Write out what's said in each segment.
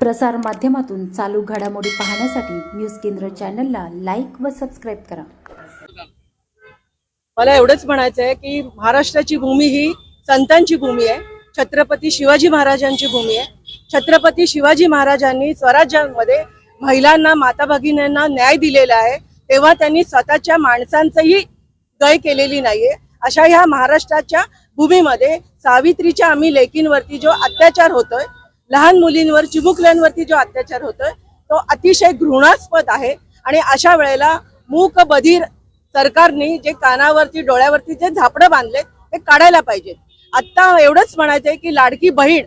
प्रसार माध्यमातून चालू घडामोडी पाहण्यासाठी न्यूज केंद्र चॅनलला लाईक व सबस्क्राईब करा. मला एवढंच म्हणायचं आहे की महाराष्ट्राची भूमी ही संतांची भूमी आहे. छत्रपती शिवाजी महाराजांची भूमी आहे. छत्रपती शिवाजी महाराजांनी स्वराज्यामध्ये महिलांना माता भगिनींना न्याय दिलेला आहे. तेव्हा त्यांनी स्वतःच्या माणसांचंही गय केलेली नाहीये. अशा ह्या महाराष्ट्राच्या भूमीमध्ये सावित्रीच्या आम्ही लेकींवरती जो अत्याचार होतोय लहान मुलींवर चिमुकल्यांवरती जो अत्याचार होतोय तो अतिशय घृणास्पद आहे. आणि अशा वेळेला मूक बधीर सरकारने जे कानावरती डोळ्यावरती जे झापडं बांधलेत ते काढायला पाहिजेत. आत्ता एवढंच म्हणायचंय की लाडकी बहीण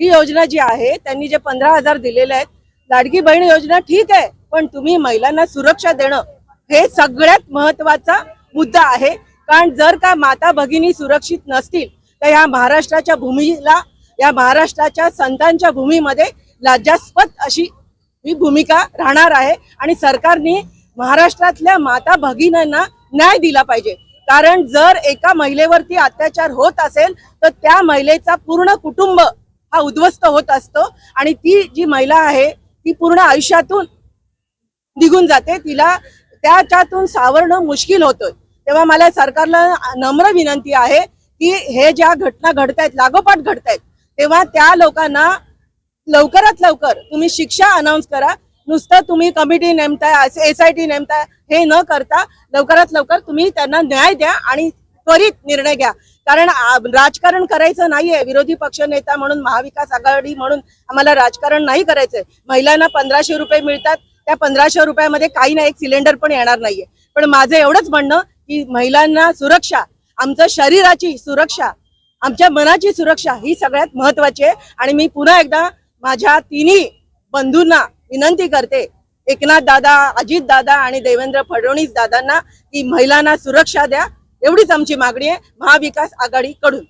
ही योजना जी आहे त्यांनी जे पंधरा हजार दिलेले आहेत लाडकी बहीण योजना ठीक आहे पण तुम्ही महिलांना सुरक्षा देणं हे सगळ्यात महत्त्वाचा मुद्दा आहे. कारण जर का माता भगिनी सुरक्षित नसतील तर ह्या महाराष्ट्राच्या भूमीला या महाराष्ट्राच्या संतांच्या भूमीमध्ये लज्जास्पद अशी ही भूमिका राहणार आहे. आणि सरकारने महाराष्ट्रातल्या माता भगिनींना न्याय दिला पाहिजे. कारण जर एका महिलेवरती अत्याचार होत असेल तर त्या महिलेचा पूर्ण कुटुंब हा उद्ध्वस्त होत असतो. आणि ती जी महिला आहे ती पूर्ण आयुष्यातून निघून जाते. तिला त्याच्यातून सावरणं मुश्किल होतोय तेव्हा मला सरकारला नम्र विनंती आहे की हे ज्या घटना घडतायत लागोपाठ घडतायत तेव्हा त्या लोकांना लवकरात लवकर तुम्ही शिक्षा अनाऊन्स करा. नुसतं तुम्ही कमिटी नेमताय एस आय टी नेमताय हे न करता लवकरात लवकर तुम्ही त्यांना न्याय द्या आणि त्वरित निर्णय घ्या. कारण राजकारण करायचं नाहीये. विरोधी पक्ष नेता म्हणून महाविकास आघाडी म्हणून आम्हाला राजकारण नाही करायचंय. महिलांना पंधराशे रुपये मिळतात. त्या पंधराशे रुपयामध्ये काही ना एक सिलेंडर पण येणार नाहीये. पण माझं एवढंच म्हणणं की महिलांना सुरक्षा आमचं शरीराची सुरक्षा आमच्या मनाची सुरक्षा ही सगळ्यात महत्वाची आहे. आणि मी पुन्हा एकदा माझ्या तिन्ही बंधूंना विनंती करते एकनाथ दादा अजित दादा आणि देवेंद्र फडणवीस दादांना की महिलांना सुरक्षा द्या. एवढीच आमची मागणी आहे. महाविकास आघाडीकडून.